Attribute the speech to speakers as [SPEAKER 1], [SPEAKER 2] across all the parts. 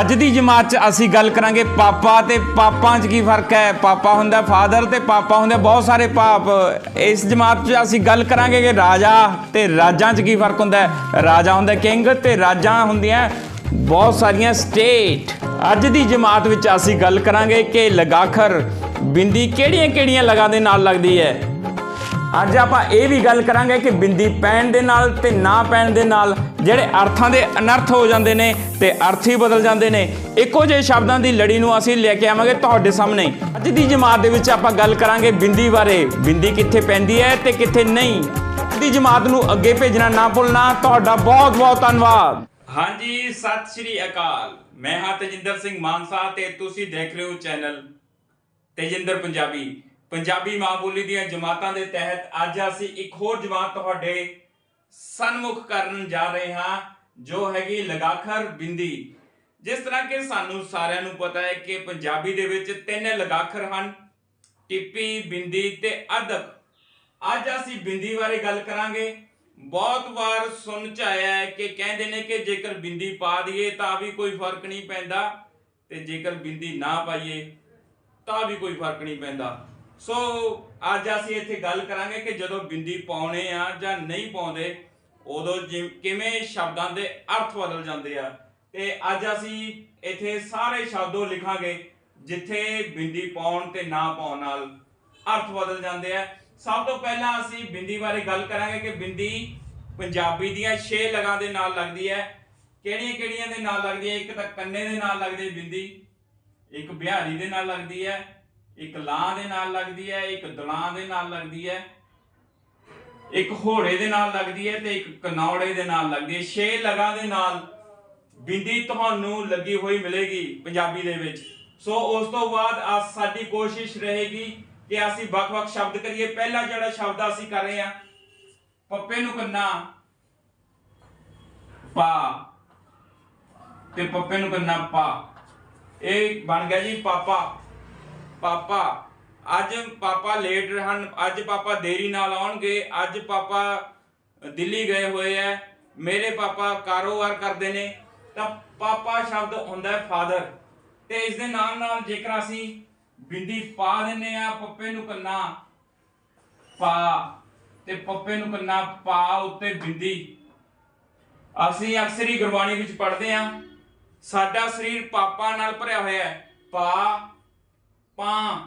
[SPEAKER 1] ਅੱਜ ਦੀ ਜਮਾਤ 'ਚ ਅਸੀਂ ਗੱਲ ਕਰਾਂਗੇ ਪਾਪਾ ਤੇ ਪਾਪਾਂ 'ਚ ਕੀ ਫ਼ਰਕ ਹੈ? ਪਾਪਾ ਹੁੰਦਾ ਫਾਦਰ ਤੇ ਪਾਪਾ ਹੁੰਦੇ ਬਹੁਤ ਸਾਰੇ ਪਾਪ। ਇਸ ਜਮਾਤ 'ਚ ਅਸੀਂ ਗੱਲ ਕਰਾਂਗੇ ਕਿ ਰਾਜਾ ਤੇ ਰਾਜਾਂ 'ਚ ਕੀ ਫ਼ਰਕ ਹੁੰਦਾ ਹੈ? ਰਾਜਾ ਹੁੰਦਾ ਕਿੰਗ ਤੇ ਰਾਜਾਂ ਹੁੰਦੀਆਂ ਬਹੁਤ ਸਾਰੀਆਂ ਸਟੇਟ। ਅੱਜ ਦੀ ਜਮਾਤ ਵਿੱਚ ਅਸੀਂ ਗੱਲ ਕਰਾਂਗੇ ਕਿ ਲਗਾਖਰ ਬਿੰਦੀ ਕਿਹੜੀਆਂ-ਕਿਹੜੀਆਂ ਲਗਾ ਦੇ ਨਾਲ ਲੱਗਦੀ ਹੈ? ਅੱਜ ਆਪਾਂ ਇਹ ਵੀ ਗੱਲ ਕਰਾਂਗੇ ਕਿ ਬਿੰਦੀ ਪੈਣ ਦੇ ਨਾਲ ਤੇ ਨਾ ਪੈਣ ਦੇ ਨਾਲ ਜਿਹੜੇ ਅਰਥਾਂ ਦੇ ਅਨਰਥ ਹੋ ਜਾਂਦੇ ਨੇ ਤੇ ਅਰਥ ਹੀ ਬਦਲ ਜਾਂਦੇ ਨੇ, ਇੱਕੋ ਜਿਹੇ ਸ਼ਬਦਾਂ ਦੀ ਲੜੀ ਨੂੰ ਅਸੀਂ ਲੈ ਕੇ ਆਵਾਂਗੇ ਤੁਹਾਡੇ ਸਾਹਮਣੇ। ਅੱਜ ਦੀ ਜਮਾਤ ਦੇ ਵਿੱਚ ਆਪਾਂ ਗੱਲ ਕਰਾਂਗੇ ਬਿੰਦੀ ਬਾਰੇ। ਬਿੰਦੀ ਕਿੱਥੇ ਪੈਂਦੀ ਹੈ ਤੇ ਕਿੱਥੇ ਨਹੀਂ। ਦੀ ਜਮਾਤ ਨੂੰ ਅੱਗੇ ਭੇਜਣਾ ਨਾ ਭੁੱਲਣਾ, ਤੁਹਾਡਾ ਬਹੁਤ ਬਹੁਤ ਧੰਨਵਾਦ। ਹਾਂਜੀ, ਸਤਿ ਸ਼੍ਰੀ ਅਕਾਲ। ਮੈਂ ਹਾਂ ਤੇਜਿੰਦਰ ਸਿੰਘ ਮਾਨਸਾ ਤੇ ਤੁਸੀਂ ਦੇਖ ਰਹੇ ਹੋ ਚੈਨਲ ਤੇਜਿੰਦਰ ਪੰਜਾਬੀ। ਪੰਜਾਬੀ ਮਾਂ ਬੋਲੀ ਦੀਆਂ ਜਮਾਤਾਂ ਦੇ ਤਹਿਤ ਅੱਜ ਅਸੀਂ ਇੱਕ ਹੋਰ ਜਮਾਤ ਤੁਹਾਡੇ ਸਨਮੁਖ ਕਰਨ ਜਾ ਰਹੇ ਹਾਂ, ਜੋ ਹੈਗੀ ਲਗਾਖਰ ਬਿੰਦੀ। ਜਿਸ ਤਰ੍ਹਾਂ ਕਿ ਸਾਨੂੰ ਸਾਰਿਆਂ ਨੂੰ ਪਤਾ ਹੈ ਕਿ ਪੰਜਾਬੀ ਦੇ ਵਿੱਚ ਤਿੰਨ ਲਗਾਖਰ ਹਨ, ਟਿੱਪੀ, ਬਿੰਦੀ ਤੇ ਅਦਕ ਅੱਜ ਅਸੀਂ ਬਿੰਦੀ ਬਾਰੇ ਗੱਲ ਕਰਾਂਗੇ। ਬਹੁਤ ਵਾਰ ਸੁਣ ਚ ਆਇਆ ਹੈ ਕਿ ਕਹਿੰਦੇ ਨੇ ਕਿ ਜੇਕਰ ਬਿੰਦੀ ਪਾ ਦਈਏ ਤਾਂ ਵੀ ਕੋਈ ਫ਼ਰਕ ਨਹੀਂ ਪੈਂਦਾ ਤੇ ਜੇਕਰ ਬਿੰਦੀ ਨਾ ਪਾਈਏ ਤਾਂ ਵੀ ਕੋਈ ਫ਼ਰਕ ਨਹੀਂ ਪੈਂਦਾ। ਸੋ ਅੱਜ ਅਸੀਂ ਇੱਥੇ ਗੱਲ ਕਰਾਂਗੇ ਕਿ ਜਦੋਂ ਬਿੰਦੀ ਪਾਉਣੇ ਆ ਜਾਂ ਨਹੀਂ ਪਾਉਂਦੇ, ਉਦੋਂ ਜਿ- ਕਿਵੇਂ ਸ਼ਬਦਾਂ ਦੇ ਅਰਥ ਬਦਲ ਜਾਂਦੇ ਆ। ਤੇ ਅੱਜ ਅਸੀਂ ਇੱਥੇ ਸਾਰੇ ਸ਼ਬਦੋਂ ਲਿਖਾਂਗੇ ਜਿੱਥੇ ਬਿੰਦੀ ਪਾਉਣ ਤੇ ਨਾ ਪਾਉਣ ਨਾਲ ਅਰਥ ਬਦਲ ਜਾਂਦੇ ਆ। ਸਭ ਤੋਂ ਪਹਿਲਾਂ ਅਸੀਂ ਬਿੰਦੀ ਬਾਰੇ ਗੱਲ ਕਰਾਂਗੇ ਕਿ ਬਿੰਦੀ ਪੰਜਾਬੀ ਦੀਆਂ 6 ਲਗਾਂ ਦੇ ਨਾਲ ਲੱਗਦੀ ਹੈ। ਕਿਹੜੀਆਂ ਕਿਹੜੀਆਂ ਦੇ ਨਾਲ ਲੱਗਦੀ ਹੈ? ਇੱਕ ਤਾਂ ਕੰਨੇ ਦੇ ਨਾਲ ਲੱਗਦੀ ਬਿੰਦੀ, ਇੱਕ ਬਿਹਾਰੀ ਦੇ ਨਾਲ ਲੱਗਦੀ ਹੈ। ਇੱਕ ਲਾਂ ਦੇ ਨਾਲ ਲੱਗਦੀ ਹੈ, ਇੱਕ ਦਲਾਂ ਦੇ ਨਾਲ ਲੱਗਦੀ ਹੈ, ਇੱਕ ਘੋੜੇ ਦੇ ਨਾਲ ਲੱਗਦੀ ਹੈ ਤੇ ਇੱਕ ਕਨੌੜੇ ਦੇ ਨਾਲ ਲੱਗਦੀ ਹੈ। ਛੇ ਲਗਾਂ ਦੇ ਨਾਲ ਬਿੰਦੀ ਤੁਹਾਨੂੰ ਲੱਗੀ ਹੋਈ ਮਿਲੇਗੀ ਪੰਜਾਬੀ ਦੇ ਵਿੱਚ। ਸੋ ਉਸ ਤੋਂ ਬਾਅਦ ਆ ਸਾਡੀ ਕੋਸ਼ਿਸ਼ ਰਹੇਗੀ ਕਿ ਅਸੀਂ ਵੱਖ-ਵੱਖ ਸ਼ਬਦ ਕਰੀਏ। ਪਹਿਲਾ ਜਿਹੜਾ ਸ਼ਬਦ ਅਸੀਂ ਕਰ ਰਹੇ ਹਾਂ, ਪੱਪੇ ਨੂੰ ਕੰਨਾ, ਪਾ। ਤੇ ਪੱਪੇ ਨੂੰ ਕੰਨਾ, ਪਾ। ਇਹ ਬਣ ਗਿਆ ਜੀ ਪਾਪਾ। ਪਾਪਾ, ਅੱਜ ਪਾਪਾ ਲੇਟ ਹਨ, ਅੱਜ ਪਾਪਾ ਦੇਰੀ ਨਾਲ ਆਉਣਗੇ, ਅੱਜ ਪਾਪਾ ਦਿੱਲੀ ਗਏ ਹੋਏ ਐ, ਮੇਰੇ ਪਾਪਾ ਕਾਰੋਬਾਰ ਕਰਦੇ ਨੇ, ਤਾਂ ਪਾਪਾ ਸ਼ਬਦ ਹੁੰਦਾ ਹੈ ਫਾਦਰ ਤੇ ਇਸ ਦੇ ਨਾਲ ਨਾਲ ਜੇਕਰ ਅਸੀਂ ਬਿੰਦੀ ਪਾ ਦਿੰਨੇ ਆ ਪੱਪੇ ਨੂੰ ਕੰਨਾ ਪਾ, ਤੇ ਪੱਪੇ ਨੂੰ ਕੰਨਾ ਪਾ ਉੱਤੇ ਬਿੰਦੀ, ਅਸੀਂ ਅਕਸਰ ਹੀ ਗੁਰਬਾਣੀ ਵਿੱਚ ਪੜ੍ਹਦੇ ਆ ਸਾਡਾ ਸਰੀਰ ਪਾਪਾ ਨਾਲ ਭਰਿਆ ਹੋਇਆ ਹੈ, ਪਾ ਪਾ।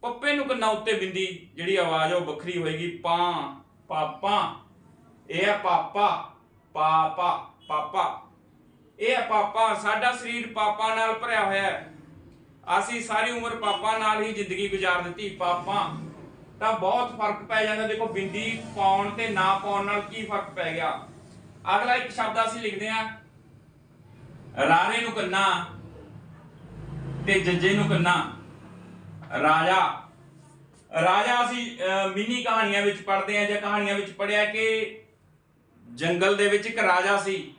[SPEAKER 1] ਪੱਪੇ ਨੂੰ ਕੰਨਾਂ ਉੱਤੇ ਬਿੰਦੀ, ਜਿਹੜੀ ਆਵਾਜ਼ ਆ ਉਹ ਵੱਖਰੀ ਹੋਏਗੀ। ਪਾ, ਪਾਪਾ। ਇਹ ਹੈ ਪਾਪਾ। ਪਾਪਾ ਪਾਪਾ। ਇਹ ਹੈ ਪਾਪਾ। ਸਾਡਾ ਸਰੀਰ ਪਾਪਾ ਨਾਲ ਭਰਿਆ ਹੋਇਆ ਹੈ। ਅਸੀਂ ਸਾਰੀ ਉਮਰ ਪਾਪਾ ਨਾਲ ਹੀ ਜ਼ਿੰਦਗੀ ਗੁਜ਼ਾਰ ਦਿੱਤੀ, ਪਾਪਾ। ਤਾਂ ਬਹੁਤ ਫ਼ਰਕ ਪੈ ਜਾਂਦਾ। ਦੇਖੋ, ਬਿੰਦੀ ਪਾਉਣ ਤੇ ਨਾ ਪਾਉਣ ਨਾਲ ਕੀ ਫ਼ਰਕ ਪੈ ਗਿਆ? ਅਗਲਾ ਇੱਕ ਸ਼ਬਦ ਅਸੀਂ ਲਿਖਦੇ ਹਾਂ। ਰਾਰੇ ਨੂੰ ਕੰਨਾ ਤੇ ਜੱਜੇ ਨੂੰ ਕੰਨਾ। ਰਾਜਾ। ਰਾਜਾ ਅਸੀਂ ਅਹ, ਮਿੰਨੀ ਕਹਾਣੀਆਂ ਵਿੱਚ ਪੜ੍ਹਦੇ ਆ ਜਾਂ ਕਹਾਣੀਆਂ ਵਿੱਚ ਪੜ੍ਹਿਆ ਕਿ ਜੰਗਲ ਦੇ ਵਿੱਚ ਇੱਕ ਰਾਜਾ ਸੀ।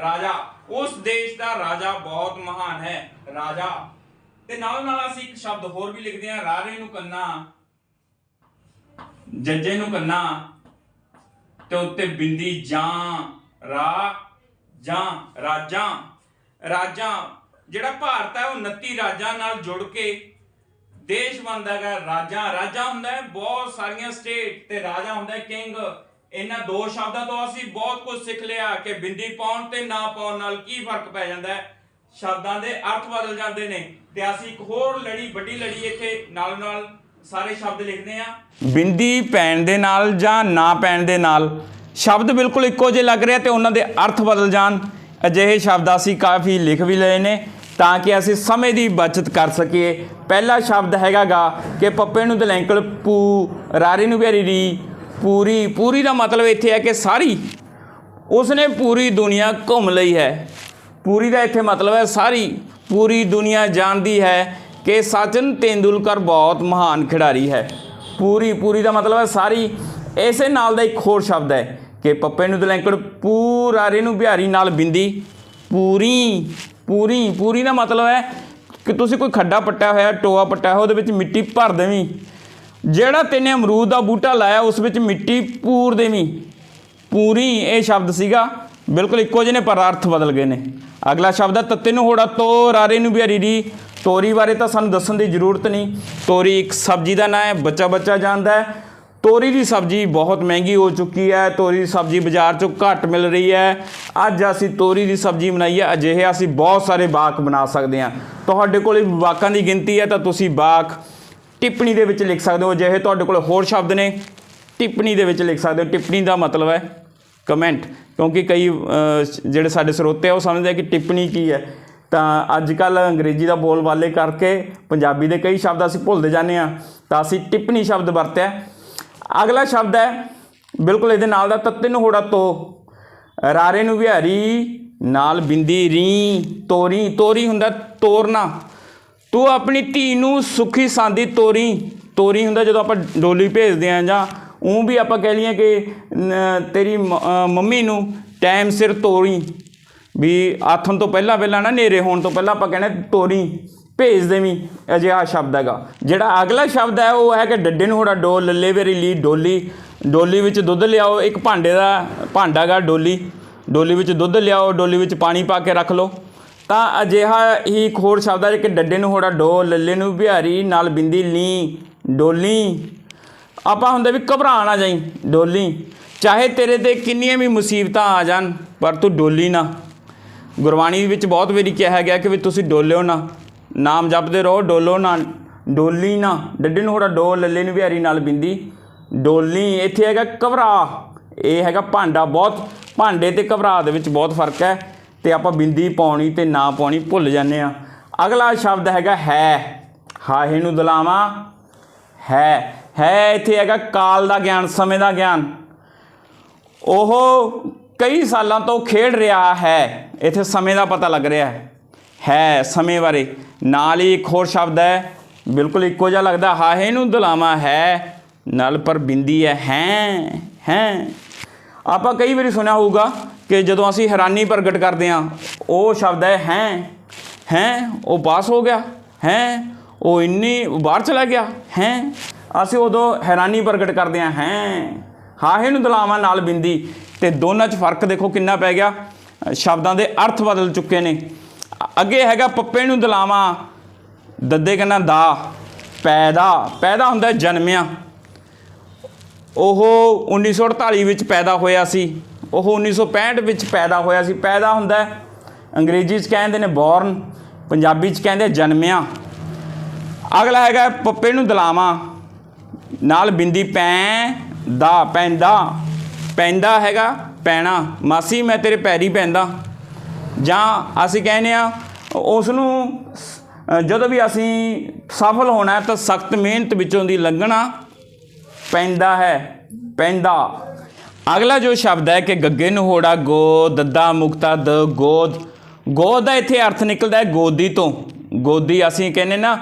[SPEAKER 1] ਰਾਜਾ ਉਸ ਦੇਸ਼ ਦਾ ਰਾਜਾ ਬਹੁਤ ਮਹਾਨ ਹੈ। ਰਾਜਾ। ਤੇ ਨਾਲ ਨਾਲ ਅਸੀਂ ਇੱਕ ਸ਼ਬਦ ਹੋਰ ਵੀ ਲਿਖਦੇ ਆ ਰਾਰੇ ਨੂੰ ਕੰਨਾ ਜੱਜੇ ਨੂੰ ਕੰਨਾ ਤੇ ਉੱਤੇ ਬਿੰਦੀ ਜਾਂ ਰਾ ਜਾਂ ਰਾਜਾਂ। ਰਾਜਾਂ ਜਿਹੜਾ ਭਾਰਤ ਹੈ ਉਹ 29 ਰਾਜਾਂ ਨਾਲ ਜੁੜ ਕੇ ਦੇਸ਼ ਬਣਦਾ ਹੈਗਾ, ਰਾਜਾਂ, ਰਾਜਾ ਹੁੰਦਾ ਹੈ, ਬਹੁਤ ਸਾਰੀਆਂ ਸਟੇਟ ਤੇ ਰਾਜਾ ਹੁੰਦਾ ਹੈ, ਕਿੰਗ। ਇਹਨਾਂ ਦੋ ਸ਼ਬਦਾਂ ਤੋਂ ਅਸੀਂ ਬਹੁਤ ਕੁਝ ਸਿੱਖ ਲਿਆ ਕਿ ਬਿੰਦੀ ਪਾਉਣ ਤੇ ਨਾ ਪਾਉਣ ਨਾਲ ਕੀ ਫ਼ਰਕ ਪੈ ਜਾਂਦਾ ਹੈ? ਸ਼ਬਦਾਂ ਦੇ ਅਰਥ ਬਦਲ ਜਾਂਦੇ ਨੇ ਤੇ ਅਸੀਂ ਇੱਕ ਹੋਰ ਲੜੀ, ਵੱਡੀ ਲੜੀ ਇੱਥੇ ਨਾਲ ਨਾਲ ਸਾਰੇ ਸ਼ਬਦ ਲਿਖਦੇ ਆ ਬਿੰਦੀ ਪੈਣ ਦੇ ਨਾਲ ਜਾਂ ਨਾ ਪੈਣ ਦੇ ਨਾਲ? ਸ਼ਬਦ ਬਿਲਕੁਲ ਇੱਕੋ ਜਿਹੇ ਲੱਗ ਰਿਹਾ ਤੇ ਉਹਨਾਂ ਦੇ ਅਰਥ ਬਦਲ ਜਾਣ। ਅਜਿਹੇ ਸ਼ਬਦ ਅਸੀਂ ਕਾਫੀ ਲਿਖ ਵੀ ਲਏ ਨੇ। ਤਾਂ ਕਿ ਅਸੀਂ ਸਮੇਂ ਦੀ ਬਚਤ ਕਰ ਸਕੀਏ। ਪਹਿਲਾ ਸ਼ਬਦ ਹੈਗਾਗਾ ਕਿ ਪੱਪੇ ਨੂੰ ਦਲੈਂਕਲ ਪੂ, ਰਾਰੀ ਨੂੰ ਬਿਹਾਰੀ ਰੀ ਪੂਰੀ ਪੂਰੀ ਦਾ ਮਤਲਬ ਇੱਥੇ ਹੈ ਕਿ ਸਾਰੀ। ਉਸਨੇ ਪੂਰੀ ਦੁਨੀਆ ਘੁੰਮ ਲਈ ਹੈ। ਪੂਰੀ ਦਾ ਇੱਥੇ ਮਤਲਬ ਹੈ ਸਾਰੀ। ਪੂਰੀ ਦੁਨੀਆ ਜਾਣਦੀ ਹੈ ਕਿ ਸਚਿਨ ਤੇਂਦੁਲਕਰ ਬਹੁਤ ਮਹਾਨ ਖਿਡਾਰੀ ਹੈ। ਪੂਰੀ ਪੂਰੀ ਦਾ ਮਤਲਬ ਹੈ ਸਾਰੀ। ਇਸੇ ਨਾਲ ਦਾ ਇੱਕ ਹੋਰ ਸ਼ਬਦ ਹੈ ਕਿ ਪੱਪੇ ਨੂੰ ਦਲੈਂਕੜ ਪੂਰਾਰੇ ਨੂੰ ਬਿਹਾਰੀ ਨਾਲ ਬਿੰਦੀ। ਪੂਰੀ। ਪੂਰੀ ਪੂਰੀ ਦਾ ਮਤਲਬ ਹੈ ਕਿ ਤੁਸੀਂ ਕੋਈ ਖੱਡਾ ਪੱਟਿਆ ਹੋਇਆ, ਟੋਆ ਪੱਟਿਆ ਹੋਇਆ, ਉਹਦੇ ਵਿੱਚ ਮਿੱਟੀ ਭਰ ਦੇਵੀਂ। ਜਿਹੜਾ ਤੈਨੇ ਅਮਰੂਦ ਦਾ ਬੂਟਾ ਲਾਇਆ, ਉਸ ਵਿੱਚ ਮਿੱਟੀ ਪੂਰ ਦੇਵੀਂ। ਪੂਰੀ, ਇਹ ਸ਼ਬਦ ਸੀਗਾ। ਬਿਲਕੁਲ ਇੱਕੋ ਜਿਹੇ ਨੇ, ਪਰ ਅਰਥ ਬਦਲ ਗਏ ਨੇ। ਅਗਲਾ ਸ਼ਬਦ ਹੈ, ਤੱਤੇ ਨੂੰ ਹੋੜਾ ਤੋ ਰਾਰੇ ਨੂੰ ਬਿਹਾਰੀ ਦੀ ਤੋਰੀ ਬਾਰੇ ਤਾਂ ਸਾਨੂੰ ਦੱਸਣ ਦੀ ਜ਼ਰੂਰਤ ਨਹੀਂ। ਤੋਰੀ ਇੱਕ ਸਬਜ਼ੀ ਦਾ ਨਾਂ ਹੈ ਬੱਚਾ ਬੱਚਾ ਜਾਣਦਾ ਹੈ। ਤੋਰੀ ਦੀ ਸਬਜ਼ੀ ਬਹੁਤ ਮਹਿੰਗੀ ਹੋ ਚੁੱਕੀ ਹੈ, ਤੋਰੀ ਦੀ ਸਬਜ਼ੀ ਬਾਜ਼ਾਰ 'ਚੋਂ ਘੱਟ ਮਿਲ ਰਹੀ ਹੈ। ਅੱਜ ਅਸੀਂ ਤੋਰੀ ਦੀ ਸਬਜ਼ੀ ਬਣਾਈ ਹੈ, ਅਜਿਹੇ ਅਸੀਂ ਬਹੁਤ ਸਾਰੇ ਬਾਕ ਬਣਾ ਸਕਦੇ ਹਾਂ। ਤੁਹਾਡੇ ਕੋਲ ਵਾਕਾਂ ਦੀ ਗਿਣਤੀ ਹੈ ਤਾਂ ਤੁਸੀਂ ਬਾਕ ਟਿੱਪਣੀ ਦੇ ਵਿੱਚ ਲਿਖ ਸਕਦੇ ਹੋ। ਜਿਹੇ ਤੁਹਾਡੇ ਕੋਲ ਹੋਰ ਸ਼ਬਦ ਨੇ, ਟਿੱਪਣੀ ਦੇ ਵਿੱਚ ਲਿਖ ਸਕਦੇ ਹੋ। ਟਿੱਪਣੀ ਦਾ ਮਤਲਬ ਹੈ ਕਮੈਂਟ, ਕਿਉਂਕਿ ਕਈ ਜਿਹੜੇ ਸਾਡੇ ਸਰੋਤੇ ਆ, ਉਹ ਸਮਝਦੇ ਆ ਕਿ ਟਿੱਪਣੀ ਕੀ ਹੈ। ਤਾਂ ਅੱਜ ਕੱਲ ਅੰਗਰੇਜ਼ੀ ਦਾ ਬੋਲ ਵਾਲੇ ਕਰਕੇ ਪੰਜਾਬੀ ਦੇ ਕਈ ਸ਼ਬਦ ਅਸੀਂ ਭੁੱਲਦੇ ਜਾਂਦੇ ਆ ਤਾਂ ਅਸੀਂ ਟਿੱਪਣੀ ਸ਼ਬਦ ਵਰਤਿਆ। ਅਗਲਾ ਸ਼ਬਦ ਹੈ, ਬਿਲਕੁਲ ਇਹਦੇ ਨਾਲ ਦਾ ਤੱਤੇ ਨੂੰ ਹੋੜਾ ਤੋ। ਰਾਰੇ ਨੂੰ ਵਿਹਾਰੀ, ਨਾਲ ਬਿੰਦੀ ਰੀ, ਤੋਰੀ ਤੋਰੀ ਹੁੰਦਾ ਤੋਰਨਾ। ਤੂੰ ਆਪਣੀ ਧੀ ਨੂੰ ਸੁਖੀ ਸਾਂਦੀ ਤੋਰੀ। ਤੋਰੀ ਹੁੰਦਾ ਜਦੋਂ ਆਪਾਂ ਡੋਲੀ ਭੇਜਦੇ ਆ ਜਾਂ ਉਹ ਵੀ ਆਪਾਂ ਕਹਿ ਲਈਏ ਕਿ ਤੇਰੀ ਮ- ਮੰਮੀ ਨੂੰ ਟਾਈਮ ਸਿਰ ਤੋਰੀ। ਵੀ ਆਥਣ ਤੋਂ ਪਹਿਲਾਂ ਪਹਿਲਾਂ ਨਾ ਨੇਰੇ ਹੋਣ ਤੋਂ ਪਹਿਲਾਂ ਆਪਾਂ ਕਹਿੰਦੇ ਤੋਰੀ। ਭੇਜ ਦੇਵੀਂ, ਅਜਿਹਾ ਸ਼ਬਦ ਹੈਗਾ। ਜਿਹੜਾ ਅਗਲਾ ਸ਼ਬਦ ਹੈ, ਉਹ ਹੈ ਕਿ ਡੱਡੇ ਨੂੰ ਹੋੜਾ ਡੋਲ ਲੱਲੇ ਵੇਰੀ ਲੀ ਡੋਲੀ। ਡੋਲੀ ਵਿੱਚ ਦੁੱਧ ਲਿਆਓ, ਇੱਕ ਭਾਂਡੇ ਦਾ ਭਾਂਡਾ ਗਾ, ਡੋਲੀ। ਡੋਲੀ ਵਿੱਚ ਦੁੱਧ ਲਿਆਓ, ਡੋਲੀ ਵਿੱਚ ਪਾਣੀ ਪਾ ਕੇ ਰੱਖ ਲਓ। ਤਾਂ ਅਜਿਹਾ ਹੀ ਇੱਕ ਹੋਰ ਸ਼ਬਦ ਹੈ ਕਿ ਡੱਡੇ ਨੂੰ ਹੋੜਾ ਡੋ ਲੱਲੇ ਨੂੰ ਬਿਹਾਰੀ, ਨਾਲ ਬਿੰਦੀ ਲੀ, ਡੋਲੀ। ਆਪਾਂ ਹੁੰਦਾ ਵੀ ਘਬਰਾ ਨਾ ਜਾਈ, ਡੋਲੀ। ਚਾਹੇ ਤੇਰੇ ਤੇ ਕਿੰਨੀਆਂ ਵੀ ਮੁਸੀਬਤਾਂ ਆ ਜਾਣ, ਪਰ ਤੂੰ ਡੋਲੀ ਨਾ। ਗੁਰਬਾਣੀ ਵਿੱਚ ਬਹੁਤ ਵਾਰੀ ਕਿਹਾ ਗਿਆ ਕਿ ਵੀ ਤੁਸੀਂ ਡੋਲਿਓ ਨਾ। ਨਾਮ ਜਪਦੇ ਰਹੋ, ਡੋਲੋ ਨਾ, ਡੋਲੀ ਨਾ। ਡੱਡੇ ਨੂੰ ਹੋੜਾ ਡੋ ਲੱਲੇ ਨੂੰ ਵਿਹਾਰੀ ਨਾਲ ਬਿੰਦੀ। ਡੋਲੀ, ਇੱਥੇ ਹੈਗਾ ਘਬਰਾ। ਇਹ ਹੈਗਾ ਭਾਂਡਾ ਬਹੁਤ, ਭਾਂਡੇ ਤੇ ਘਬਰਾ ਦੇ ਵਿੱਚ ਬਹੁਤ ਫ਼ਰਕ ਹੈ। ਤੇ ਆਪਾਂ ਬਿੰਦੀ ਪਾਉਣੀ ਤੇ ਨਾ ਪਾਉਣੀ ਭੁੱਲ ਜਾਂਦੇ ਆ ਅਗਲਾ ਸ਼ਬਦ ਹੈਗਾ ਹੈ। ਹਾਹੇ ਨੂੰ ਦਲਾਵਾਂ। ਹੈ ਹੈ ਇੱਥੇ ਹੈਗਾ ਕਾਲ ਦਾ ਗਿਆਨ, ਸਮੇਂ ਦਾ ਗਿਆਨ। ਉਹ ਕਈ ਸਾਲਾਂ ਤੋਂ ਖੇਡ ਰਿਹਾ ਹੈ। ਇੱਥੇ ਸਮੇਂ ਦਾ ਪਤਾ ਲੱਗ ਰਿਹਾ ਹੈ। ਹੈ ਸਮੇਂ ਬਾਰੇ। ਨਾਲ ਹੀ ਇੱਕ ਹੋਰ ਸ਼ਬਦ ਹੈ, ਬਿਲਕੁਲ ਇੱਕੋ ਜਿਹਾ ਲੱਗਦਾ, ਹਾਹੇ ਨੂੰ ਦਲਾਵਾਂ ਹੈ, ਨਾਲ ਪਰ ਬਿੰਦੀ ਹੈ ਹੈ ਹੈ। ਆਪਾਂ ਕਈ ਵਾਰੀ ਸੁਣਿਆ ਹੋਊਗਾ ਕਿ ਜਦੋਂ ਅਸੀਂ ਹੈਰਾਨੀ ਪ੍ਰਗਟ ਕਰਦੇ ਹਾਂ, ਉਹ ਸ਼ਬਦ ਹੈ ਹੈ ਹੈ, ਉਹ ਪਾਸ ਹੋ ਗਿਆ, ਹੈ, ਉਹ ਇੰਨੀ ਬਾਹਰ ਚਲਾ ਗਿਆ, ਹੈ। ਅਸੀਂ ਉਦੋਂ ਹੈਰਾਨੀ ਪ੍ਰਗਟ ਕਰਦੇ ਹਾਂ, ਹੈ। ਹਾਹੇ ਨੂੰ ਦਲਾਵਾਂ ਨਾਲ ਬਿੰਦੀ। ਤੇ ਦੋਨਾਂ 'ਚ ਫ਼ਰਕ ਦੇਖੋ ਕਿੰਨਾ ਪੈ ਗਿਆ। ਸ਼ਬਦਾਂ ਦੇ ਅਰਥ ਬਦਲ ਚੁੱਕੇ ਨੇ। ਅੱਗੇ ਹੈਗਾ ਪੱਪੇ ਨੂੰ ਦਲਾਵਾਂ। ਦੱਦੇ ਕਹਿੰਦਾ ਦਾ, ਪੈਦਾ। ਪੈਦਾ ਹੁੰਦਾ ਜਨਮਿਆ। ਉਹ 1948 ਵਿੱਚ ਪੈਦਾ ਹੋਇਆ ਸੀ। ਉਹ 1965 ਵਿੱਚ ਪੈਦਾ ਹੋਇਆ ਸੀ। ਪੈਦਾ ਹੁੰਦਾ ਅੰਗਰੇਜ਼ੀ 'ਚ ਕਹਿੰਦੇ ਨੇ ਬੌਰਨ ਪੰਜਾਬੀ 'ਚ ਕਹਿੰਦੇ ਜਨਮਿਆ। ਅਗਲਾ ਹੈਗਾ ਪੱਪੇ ਨੂੰ ਦਲਾਵਾਂ। ਨਾਲ ਬਿੰਦੀ ਪੈ ਦਾ, ਪੈਂਦਾ। ਪੈਂਦਾ ਹੈਗਾ ਪੈਣਾ। ਮਾਸੀ ਮੈਂ ਤੇਰੇ ਪੈਰੀ ਪੈਂਦਾ। ਜਾਂ ਅਸੀਂ ਕਹਿੰਦੇ ਆ ਉਸ ਨੂੰ ਜਦੋਂ ਵੀ ਅਸੀਂ ਸਫਲ ਹੋਣਾ ਤਾਂ ਸਖਤ ਮਿਹਨਤ ਵਿੱਚੋਂ ਦੀ ਲੰਘਣਾ ਪੈਂਦਾ ਹੈ, ਪੈਂਦਾ। ਅਗਲਾ ਜੋ ਸ਼ਬਦ ਹੈ ਕਿ ਗੱਗੇ ਨੂੰ ਹੋੜਾ ਗੋ ਦੱਦਾ ਮੁਕਤਾ ਦ ਗੋਦ। ਗੋਦ ਦਾ ਇੱਥੇ ਅਰਥ ਨਿਕਲਦਾ ਹੈ ਗੋਦੀ ਤੋਂ। ਗੋਦੀ ਅਸੀਂ ਕਹਿੰਦੇ ਨਾ,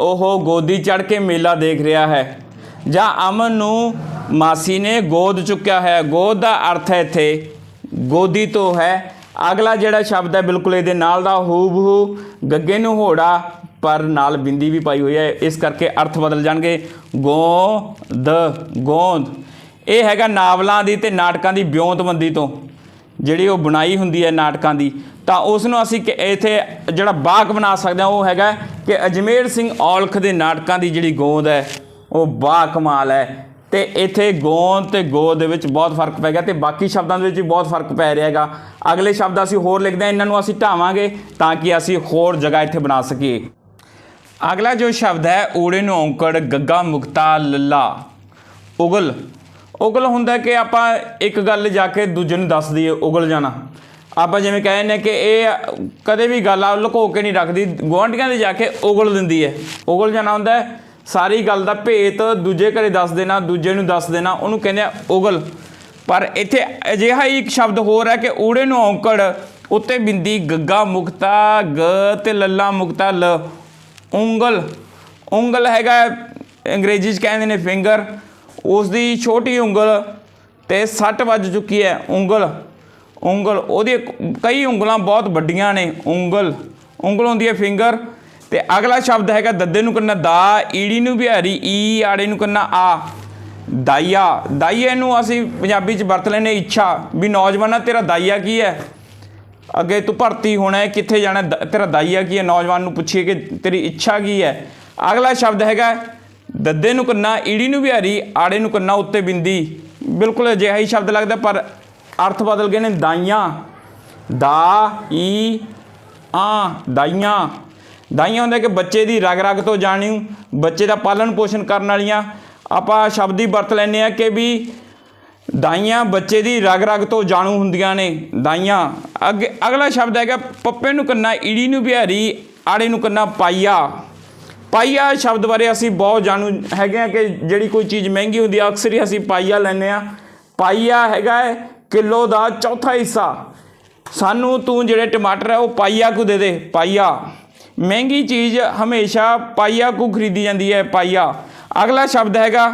[SPEAKER 1] ਉਹ ਗੋਦੀ ਚੜ ਕੇ ਮੇਲਾ ਦੇਖ ਰਿਹਾ ਹੈ। ਜਾਂ ਅਮਨ ਨੂੰ ਮਾਸੀ ਨੇ ਗੋਦ ਚੁੱਕਿਆ ਹੈ। ਗੋਦ ਦਾ ਅਰਥ ਹੈ ਇੱਥੇ, ਗੋਦੀ ਤੋਂ ਹੈ। ਅਗਲਾ ਜਿਹੜਾ ਸ਼ਬਦ ਹੈ, ਬਿਲਕੁਲ ਇਹਦੇ ਨਾਲ ਦਾ ਹੂਬਹੂ ਗੱਗੇ ਨੂੰ ਹੋੜਾ, ਪਰ ਨਾਲ ਬਿੰਦੀ ਵੀ ਪਾਈ ਹੋਈ ਹੈ। ਇਸ ਕਰਕੇ ਅਰਥ ਬਦਲ ਜਾਣਗੇ। ਗੋਦ, ਗੋਂਦ। ਇਹ ਹੈਗਾ ਨਾਵਲਾਂ ਦੀ ਤੇ ਨਾਟਕਾਂ ਦੀ ਵਿਉਂਤਬੰਦੀ ਤੋਂ। ਜਿਹੜੀ ਉਹ ਬਣਾਈ ਹੁੰਦੀ ਹੈ ਨਾਟਕਾਂ ਦੀ। ਤਾਂ ਉਸ ਨੂੰ ਅਸੀਂ ਇੱਥੇ ਜਿਹੜਾ ਬਾਕ ਬਣਾ ਸਕਦੇ ਹਾਂ, ਉਹ ਹੈਗਾ ਕਿ ਅਜਮੇਰ ਸਿੰਘ ਔਲਖ ਦੇ ਨਾਟਕਾਂ ਦੀ ਜਿਹੜੀ ਗੋਂਦ ਹੈ, ਉਹ ਬਾ ਕਮਾਲ ਹੈ। ਤੇ ਇੱਥੇ ਗੋਂਦ ਤੇ ਗੋ ਦੇ ਵਿੱਚ ਬਹੁਤ ਫ਼ਰਕ ਪੈ ਗਿਆ ਤੇ ਬਾਕੀ ਸ਼ਬਦਾਂ ਦੇ ਵਿੱਚ ਵੀ ਬਹੁਤ ਫ਼ਰਕ ਪੈ ਰਿਹਾ ਹੈਗਾ। ਅਗਲੇ ਸ਼ਬਦ ਅਸੀਂ ਹੋਰ ਲਿਖਦੇ ਹਾਂ, ਇਹਨਾਂ ਨੂੰ ਅਸੀਂ ਢਾਵਾਂਗੇ ਤਾਂ ਕਿ ਅਸੀਂ ਹੋਰ ਜਗ੍ਹਾ ਇੱਥੇ ਬਣਾ ਸਕੀਏ। ਅਗਲਾ ਜੋ ਸ਼ਬਦ ਹੈ, ਊੜੇ ਨੂੰ ਔਂਕੜ, ਗੱਗਾ ਮੁਕਤਾ, ਲੱਲਾ। ਉਗਲ। ਉਗਲ ਹੁੰਦਾ ਕਿ ਆਪਾਂ ਇੱਕ ਗੱਲ ਜਾ ਕੇ ਦੂਜੇ ਨੂੰ ਦੱਸ ਦਈਏ, ਉਗਲ ਜਾਣਾ। ਆਪਾਂ ਜਿਵੇਂ ਕਹਿੰਦੇ ਨੇ ਕਿ ਇਹ ਕਦੇ ਵੀ ਗੱਲ ਆ, ਲੁਕੋ ਕੇ ਨਹੀਂ ਰੱਖਦੀ, ਗੁਆਂਢੀਆਂ ਦੇ ਜਾ ਕੇ ਉਗਲ ਦਿੰਦੀ ਹੈ। ਉਗਲ ਜਾਣਾ ਹੁੰਦਾ ਹੈ। ਸਾਰੀ ਗੱਲ ਦਾ ਭੇਤ ਦੂਜੇ ਘਰੇ ਦੱਸ ਦੇਣਾ, ਦੂਜੇ ਨੂੰ ਦੱਸ ਦੇਣਾ, ਉਹਨੂੰ ਕਹਿੰਦੇ ਆ ਉਗਲ ਪਰ ਇੱਥੇ ਅਜਿਹਾ ਹੀ ਇੱਕ ਸ਼ਬਦ ਹੋਰ ਹੈ ਕਿ ਊੜੇ ਨੂੰ ਔਂਕੜ, ਉੱਤੇ ਬਿੰਦੀ ਗੱਗਾ ਮੁਕਤਾ, ਗ ਤੇ ਲੱਲਾ ਮੁਕਤਾ, ਲ। ਉਂਗਲ। ਉਂਗਲ ਹੈਗਾ ਅੰਗਰੇਜ਼ੀ ਚ ਕਹਿੰਦੇ ਨੇ ਫਿੰਗਰ। ਉਸ ਦੀ ਛੋਟੀ ਉਂਗਲ ਤੇ ਸੱਟ ਵੱਜ ਚੁੱਕੀ ਹੈ, ਉਂਗਲ। ਉਂਗਲ, ਉਹਦੀ ਕਈ ਉਂਗਲਾਂ ਬਹੁਤ ਵੱਡੀਆਂ ਨੇ, ਉਂਗਲ। ਉਂਗਲ ਹੁੰਦੀ ਹੈ ਫਿੰਗਰ। ਤੇ ਅਗਲਾ ਸ਼ਬਦ ਹੈਗਾ ਦੱਦੇ ਨੂੰ ਕਰਨਾ ਦਾ, ਈੜੀ ਨੂੰ ਬਿਹਾਰੀ, ਈ, ਆੜੇ ਨੂੰ ਕਰਨਾ ਆ। ਦਾਈਆ, ਦਾਈਏ ਨੂੰ ਅਸੀਂ ਪੰਜਾਬੀ ਚ ਵਰਤ ਲੈਨੇ ਇੱਛਾ ਵੀ ਨੌਜਵਾਨਾ, ਤੇਰਾ ਦਾਈਆ ਕੀ ਹੈ? ਅੱਗੇ ਤੂੰ ਭਰਤੀ ਹੋਣਾ ਹੈ, ਕਿੱਥੇ ਜਾਣਾ ਦ- ਤੇਰਾ ਦਾਈਆ ਕੀ ਹੈ? ਨੌਜਵਾਨ ਨੂੰ ਪੁੱਛੀਏ ਕਿ ਤੇਰੀ ਇੱਛਾ ਕੀ ਹੈ? ਅਗਲਾ ਸ਼ਬਦ ਹੈਗਾ ਦੱਦੇ ਨੂੰ ਕੰਨਾ, ਈੜੀ ਨੂੰ ਵਿਹਾਰੀ ਆੜੇ ਨੂੰ ਕੰਨਾ ਉੱਤੇ ਬਿੰਦੀ। ਬਿਲਕੁਲ ਅਜਿਹਾ ਹੀ ਸ਼ਬਦ ਲੱਗਦਾ, ਪਰ ਅਰਥ ਬਦਲ ਗਏ ਨੇ ਦਾਈਆਂ। ਦਾ, ਈ, ਆ, ਦਾਈਆਂ। ਦਾਈਆਂ ਹੁੰਦਾ ਕਿ ਬੱਚੇ ਦੀ ਰਗ ਰਗ ਤੋਂ ਜਾਣੂ ਬੱਚੇ ਦਾ ਪਾਲਣ ਪੋਸ਼ਣ ਕਰਨ ਵਾਲੀਆਂ। ਆਪਾਂ ਸ਼ਬਦ ਹੀ ਵਰਤ ਲੈਂਦੇ ਆ ਕਿ ਵੀ ਦਾਈਆਂ ਬੱਚੇ ਦੀ ਰਗ ਰਗ ਤੋਂ ਜਾਣੂ ਹੁੰਦੀਆਂ ਨੇ। ਦਾਈਆਂ, ਅੱਗੇ ਅਗਲਾ ਸ਼ਬਦ ਹੈਗਾ, ਪੱਪੇ ਨੂੰ ਕੰਨਾ, ਈੜੀ ਨੂੰ ਬਿਹਾਰੀ, ਆੜੇ ਨੂੰ ਕੰਨਾ, ਪਾਈਆ। ਪਾਈਆ ਸ਼ਬਦ ਬਾਰੇ ਅਸੀਂ ਬਹੁਤ ਜਾਣੂ ਹੈਗੇ ਆ ਕਿ ਜਿਹੜੀ ਕੋਈ ਚੀਜ਼ ਮਹਿੰਗੀ ਹੁੰਦੀ ਆ, ਅਕਸਰ ਹੀ ਅਸੀਂ ਪਾਈਆ ਲੈਂਦੇ ਆ ਪਾਈਆ ਹੈਗਾ ਹੈ ਕਿਲੋ ਦਾ ਚੌਥਾ ਹਿੱਸਾ। ਸਾਨੂੰ ਤੂੰ ਜਿਹੜੇ ਟਮਾਟਰ ਹੈ ਉਹ ਪਾਈਆ ਕੁ ਦੇ ਦੇ? ਪਾਈਆ। ਮਹਿੰਗੀ ਚੀਜ਼ ਹਮੇਸ਼ਾ ਪਾਈਆ ਕੁ ਖਰੀਦੀ ਜਾਂਦੀ ਹੈ ਪਾਈਆ। ਅਗਲਾ ਸ਼ਬਦ ਹੈਗਾ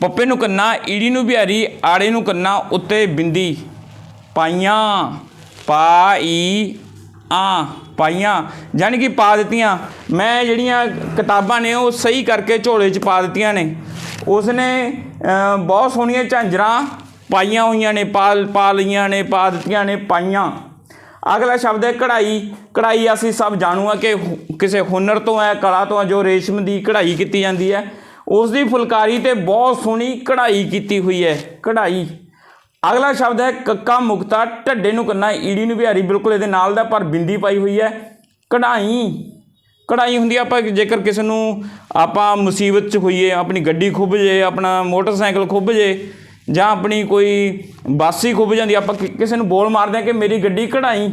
[SPEAKER 1] ਪੱਪੇ ਨੂੰ ਕੰਨਾ ਈੜੀ ਨੂੰ ਬਿਹਾਰੀ ਆੜੇ ਨੂੰ ਕੰਨਾ ਉੱਤੇ ਬਿੰਦੀ। ਪਾਈਆਂ ਪਾਈ ਆ ਪਾਈਆਂ। ਜਾਣੀ ਕਿ ਪਾ ਦਿੱਤੀਆਂ। ਮੈਂ ਜਿਹੜੀਆਂ ਕਿਤਾਬਾਂ ਨੇ ਉਹ ਸਹੀ ਕਰਕੇ ਝੋਲੇ 'ਚ ਪਾ ਦਿੱਤੀਆਂ ਨੇ। ਉਸਨੇ ਅ, ਬਹੁਤ ਸੋਹਣੀਆਂ ਝਾਂਜਰਾਂ ਪਾਈਆਂ ਹੋਈਆਂ ਨੇ ਪਾ ਪਾ ਲਈਆਂ ਨੇ ਪਾ ਦਿੱਤੀਆਂ ਨੇ ਪਾਈਆਂ। ਅਗਲਾ ਸ਼ਬਦ ਹੈ ਕਢਾਈ ਕਢਾਈ ਅਸੀਂ ਸਭ ਜਾਣੂ ਆ ਕਿ ਕਿਸੇ ਹੁਨਰ ਤੋਂ ਹੈ, ਕਲਾ ਤੋਂ ਹੈ, ਜੋ ਰੇਸ਼ਮ ਦੀ ਕਢਾਈ ਕੀਤੀ ਜਾਂਦੀ ਹੈ। ਉਸ ਦੀ ਫੁਲਕਾਰੀ ਤੇ ਬਹੁਤ ਸੋਹਣੀ ਕਢਾਈ ਕੀਤੀ ਹੋਈ ਹੈ। ਕਢਾਈ ਅਗਲਾ ਸ਼ਬਦ ਹੈ ਕੱਕਾ ਮੁਕਤਾ, ਢੱਡੇ ਨੂੰ ਕੰਨਾ, ਈੜੀ ਨੂੰ ਬਿਹਾਰੀ। ਬਿਲਕੁਲ ਇਹਦੇ ਨਾਲ ਦਾ ਪਰ ਬਿੰਦੀ ਪਾਈ ਹੋਈ ਹੈ। ਕਢਾਈ ਕਢਾਈ ਹੁੰਦੀ ਆਪਾਂ ਜੇਕਰ ਕਿਸੇ ਨੂੰ ਆਪਾਂ ਮੁਸੀਬਤ 'ਚ ਹੋਈਏ, ਆਪਣੀ ਗੱਡੀ ਖੁੱਭ ਜੇ, ਆਪਣਾ ਮੋਟਰਸਾਈਕਲ ਖੁੱਭ ਜੇ ਜਾਂ ਆਪਣੀ ਕੋਈ ਬੱਸ ਹੀ ਖੁੱਭ ਜਾਂਦੀ, ਆਪਾਂ ਕਿਸੇ ਨੂੰ ਬੋਲ ਮਾਰਦੇ ਆ ਕਿ ਮੇਰੀ ਗੱਡੀ ਕਢਾਈ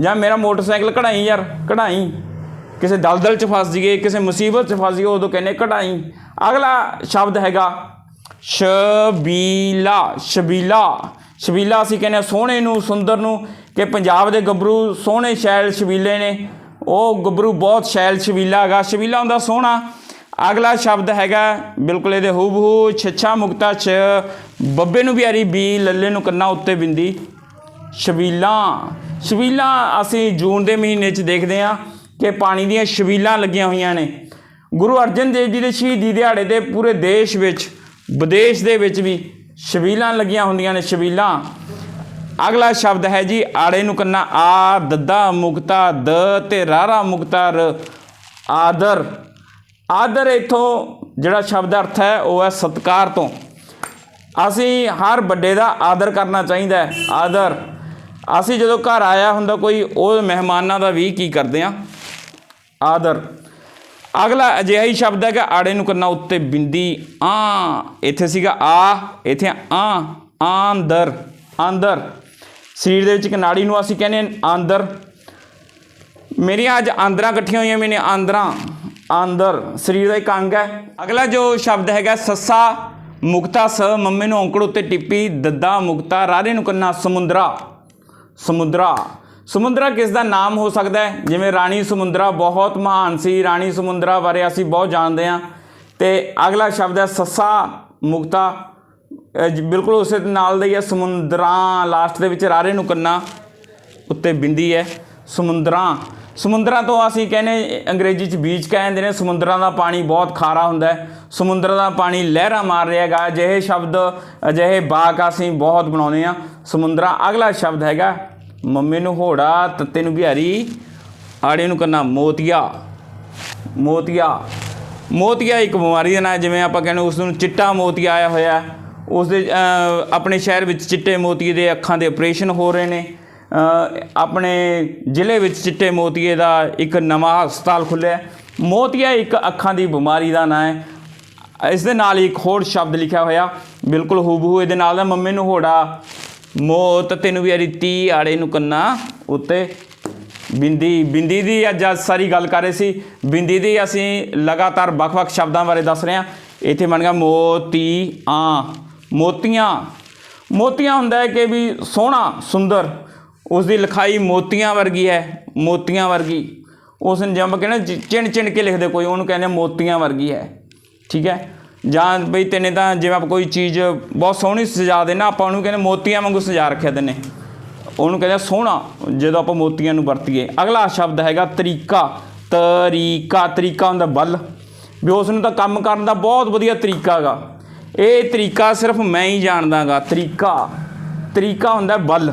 [SPEAKER 1] ਜਾਂ ਮੇਰਾ ਮੋਟਰਸਾਈਕਲ ਕਢਾਈ ਯਾਰ, ਕਢਾਈ। ਕਿਸੇ ਦਲਦਲ 'ਚ ਫਸ ਜਾਈਏ ਕਿਸੇ ਮੁਸੀਬਤ 'ਚ ਫਸ ਜਾਈਏ ਉਦੋਂ ਕਹਿੰਦੇ ਕਢਾਈ। ਅਗਲਾ ਸ਼ਬਦ ਹੈਗਾ, ਸ਼ਬੀਲਾ ਸ਼ਬੀਲਾ। ਸ਼ਬੀਲਾ ਅਸੀਂ ਕਹਿੰਦੇ ਹਾਂ ਸੋਹਣੇ ਨੂੰ, ਸੁੰਦਰ ਨੂੰ, ਕਿ ਪੰਜਾਬ ਦੇ ਗੱਭਰੂ ਸੋਹਣੇ ਸ਼ੈਲ ਸ਼ਬੀਲੇ ਨੇ। ਉਹ ਗੱਭਰੂ ਬਹੁਤ ਸ਼ੈਲ ਸ਼ਬੀਲਾ ਹੈਗਾ। ਸ਼ਬੀਲਾ ਹੁੰਦਾ ਸੋਹਣਾ। ਅਗਲਾ ਸ਼ਬਦ ਹੈਗਾ, ਬਿਲਕੁਲ ਇਹਦੇ ਹੂਬਹੂ, ਛੱਛਾ ਮੁਕਤਾ ਛ, ਬੱਬੇ ਨੂੰ ਪਿਆਰੀ ਬੀ, ਲੱਲੇ ਨੂੰ ਕੰਨਾ ਉੱਤੇ ਬਿੰਦੀ, ਛਬੀਲਾਂ। ਸ਼ਬੀਲਾਂ ਅਸੀਂ ਜੂਨ ਦੇ ਮਹੀਨੇ 'ਚ ਦੇਖਦੇ ਹਾਂ ਕਿ ਪਾਣੀ ਦੀਆਂ ਸ਼ਬੀਲਾਂ ਲੱਗੀਆਂ ਹੋਈਆਂ ਨੇ। ਗੁਰੂ ਅਰਜਨ ਦੇਵ ਜੀ ਦੇ ਸ਼ਹੀਦੀ ਦਿਹਾੜੇ ਤੇ ਪੂਰੇ ਦੇਸ਼ ਵਿੱਚ, ਵਿਦੇਸ਼ ਦੇ ਵਿੱਚ ਵੀ ਸ਼ਬੀਲਾਂ ਲੱਗੀਆਂ ਹੁੰਦੀਆਂ ਨੇ ਸ਼ਬੀਲਾਂ ਅਗਲਾ ਸ਼ਬਦ ਹੈ ਜੀ, ਆੜੇ ਨੂੰ ਕੰਨਾ, ਆ, ਦੱਦਾ ਮੁਕਤਾ, ਦ ਤੇ ਰਾਰਾ ਮੁਕਤਾ ਰ, ਆਦਰ। ਆਦਰ ਇਥੋਂ ਜਿਹੜਾ ਸ਼ਬਦ ਅਰਥ ਹੈ, ਉਹ ਹੈ ਸਤਕਾਰ ਤੋਂ। ਅਸੀਂ ਹਰ ਵੱਡੇ ਦਾ ਆਦਰ ਕਰਨਾ ਚਾਹੀਦਾ ਹੈ, ਆਦਰ। ਅਸੀਂ ਜਦੋਂ ਘਰ ਆਇਆ ਹੁੰਦਾ ਕੋਈ, ਉਹ ਮਹਿਮਾਨਾਂ ਦਾ ਵੀ ਕੀ ਕਰਦੇ ਆ ਆਦਰ। ਅਗਲਾ ਅਜਿਹਾ ਹੀ ਸ਼ਬਦ ਹੈ ਕਿ ਆੜੇ ਨੂੰ ਕਰਨਾ ਉੱਤੇ ਬਿੰਦੀ ਆ ਇੱਥੇ ਸੀਗਾ ਆ, ਇੱਥੇ ਆ ਆਂਦਰ ਅੰਦਰ ਸਰੀਰ ਦੇ ਵਿੱਚ ਇੱਕ ਨਾੜੀ ਨੂੰ ਅਸੀਂ ਕਹਿੰਦੇ ਆਂਦਰ। ਮੇਰੀਆਂ ਅੱਜ ਆਂਦਰਾਂ ਇਕੱਠੀਆਂ ਹੋਈਆਂ ਮੈਨੇ ਆਂਦਰਾਂ। ਆਂਦਰ ਸਰੀਰ ਦਾ ਇੱਕ ਅੰਗ ਹੈ। ਅਗਲਾ ਜੋ ਸ਼ਬਦ ਹੈਗਾ, ਸੱਸਾ, ਮੁਕਤਾ ਸ, ਮੰਮੇ ਨੂੰ ਔਂਕੜ ਉੱਤੇ ਟਿੱਪੀ, ਦੱਦਾ, ਮੁਕਤਾ ਰਾਰੇ ਨੂੰ ਕੰਨਾ, ਸਮੁੰਦਰਾ। ਸਮੁੰਦਰਾ। ਸਮੁੰਦਰਾ ਕਿਸ ਦਾ ਨਾਮ ਹੋ ਸਕਦਾ ਹੈ? ਜਿਵੇਂ ਰਾਣੀ ਸਮੁੰਦਰਾ ਬਹੁਤ ਮਹਾਨ ਸੀ, ਰਾਣੀ ਸਮੁੰਦਰਾ ਬਾਰੇ ਅਸੀਂ ਬਹੁਤ ਜਾਣਦੇ ਹਾਂ। ਤੇ ਅਗਲਾ ਸ਼ਬਦ ਹੈ ਸੱਸਾ, ਮੁਕਤਾ ਬਿਲਕੁਲ ਉਸੇ ਨਾਲ ਦਾ ਹੀ ਹੈ। ਸਮੁੰਦਰਾਂ, ਲਾਸਟ ਦੇ ਵਿੱਚ ਰਾਰੇ ਨੂੰ ਕੰਨਾ ਉੱਤੇ ਬਿੰਦੀ ਹੈ। ਸਮੁੰਦਰਾਂ। ਸਮੁੰਦਰਾਂ ਤੋਂ ਅਸੀਂ ਕਹਿੰਦੇ ਅੰਗਰੇਜ਼ੀ ਚ ਬੀਚ ਕਹਿੰਦੇ ਨੇ, ਸਮੁੰਦਰਾਂ ਦਾ ਪਾਣੀ ਬਹੁਤ ਖਾਰਾ ਹੁੰਦਾ ਹੈ। ਸਮੁੰਦਰ ਦਾ ਪਾਣੀ ਲਹਿਰਾਂ ਮਾਰ ਰਿਹਾ ਹੈਗਾ। ਅਜਿਹੇ ਸ਼ਬਦ, ਅਜਿਹੇ ਬਾਕ ਅਸੀਂ ਬਹੁਤ ਬਣਾਉਂਦੇ ਆ ਸਮੁੰਦਰਾਂ ਅਗਲਾ ਸ਼ਬਦ ਹੈਗਾ, ਮੰਮੀ ਨੂੰ ਹੋੜਾ ਤੱਤੇ ਨੂੰ ਬਿਹਾਰੀ ਆੜੇ ਨੂੰ ਕੰਨਾ ਮੋਤੀਆ। ਮੋਤੀਆ। ਮੋਤੀਆ ਇੱਕ ਬਿਮਾਰੀ ਦਾ ਨਾਂ ਜਿਵੇਂ ਆਪਾਂ ਕਹਿੰਦੇ ਉਸ ਨੂੰ ਚਿੱਟਾ ਮੋਤੀਆ ਆਇਆ ਹੋਇਆ ਹੈ। ਉਸ ਦੇ ਆਪਣੇ ਸ਼ਹਿਰ ਵਿੱਚ ਚਿੱਟੇ ਮੋਤੀਏ ਦੇ ਅੱਖਾਂ ਦੇ ਆਪਰੇਸ਼ਨ ਹੋ ਰਹੇ ਨੇ। ਆਪਣੇ ਜ਼ਿਲ੍ਹੇ ਵਿੱਚ ਚਿੱਟੇ ਮੋਤੀਏ ਦਾ ਇੱਕ ਨਵਾਂ ਹਸਪਤਾਲ ਖੁੱਲ੍ਹਿਆ ਮੋਤੀਆ ਇੱਕ ਅੱਖਾਂ ਦੀ ਬਿਮਾਰੀ ਦਾ ਨਾਂ ਹੈ। ਇਸ ਦੇ ਨਾਲ ਹੀ ਇੱਕ ਹੋਰ ਸ਼ਬਦ ਲਿਖਿਆ ਹੋਇਆ, ਬਿਲਕੁਲ ਹੂਬਹੂ ਇਹਦੇ ਨਾਲ ਦਾ, ਮੰਮੇ ਨੂੰ ਹੋੜਾ, ਮੋਤ, ਤੈਨੂੰ ਵੀ ਤੀ ਆੜੇ ਨੂੰ ਕੰਨਾ ਉੱਤੇ। ਬਿੰਦੀ ਬਿੰਦੀ ਦੀ ਅੱਜ ਅੱਜ ਸਾਰੀ ਗੱਲ ਕਰ ਰਹੇ ਸੀ। ਬਿੰਦੀ ਦੀ ਅਸੀਂ ਲਗਾਤਾਰ ਵੱਖ-ਵੱਖ ਸ਼ਬਦਾਂ ਬਾਰੇ ਦੱਸ ਰਹੇ ਹਾਂ। ਇੱਥੇ ਬਣ ਗਿਆ ਮੋਤੀ, ਆ, ਮੋਤੀਆਂ। ਮੋਤੀਆਂ ਹੁੰਦਾ ਹੈ ਕਿ ਵੀ ਸੋਹਣਾ, ਸੁੰਦਰ। ਉਸ ਦੀ ਲਿਖਾਈ ਮੋਤੀਆਂ ਵਰਗੀ ਹੈ, ਮੋਤੀਆਂ ਵਰਗੀ। ਉਸ ਨੂੰ ਜਿਵੇਂ ਕਹਿੰਦੇ ਚਿਣ ਚਿਣ ਕੇ ਲਿਖਦੇ ਕੋਈ, ਉਹਨੂੰ ਕਹਿੰਦੇ ਮੋਤੀਆਂ ਵਰਗੀ ਹੈ। ਠੀਕ ਹੈ? ਜਾਂ ਬਈ ਤੈਨੇ ਤਾਂ ਜਿਵੇਂ ਆਪਾਂ ਕੋਈ ਚੀਜ਼ ਬਹੁਤ ਸੋਹਣੀ ਸਜਾ ਦੇਣਾ ਆਪਾਂ ਉਹਨੂੰ ਕਹਿੰਦੇ ਮੋਤੀਆਂ ਵਾਂਗੂ ਸਜਾ ਰੱਖਿਆ ਤੈਨੇ। ਉਹਨੂੰ ਕਹਿੰਦੇ ਸੋਹਣਾ, ਜਦੋਂ ਆਪਾਂ ਮੋਤੀਆਂ ਨੂੰ ਵਰਤੀਏ। ਅਗਲਾ ਸ਼ਬਦ ਹੈਗਾ ਤਰੀਕਾ ਤਰੀਕਾ ਤਰੀਕਾ ਹੁੰਦਾ ਬਲ। ਵੀ ਉਸ ਨੂੰ ਤਾਂ ਕੰਮ ਕਰਨ ਦਾ ਬਹੁਤ ਵਧੀਆ ਤਰੀਕਾ ਹੈਗਾ। ਇਹ ਤਰੀਕਾ ਸਿਰਫ ਮੈਂ ਹੀ ਜਾਣਦਾਗਾ, ਤਰੀਕਾ। ਤਰੀਕਾ ਹੁੰਦਾ ਬਲ।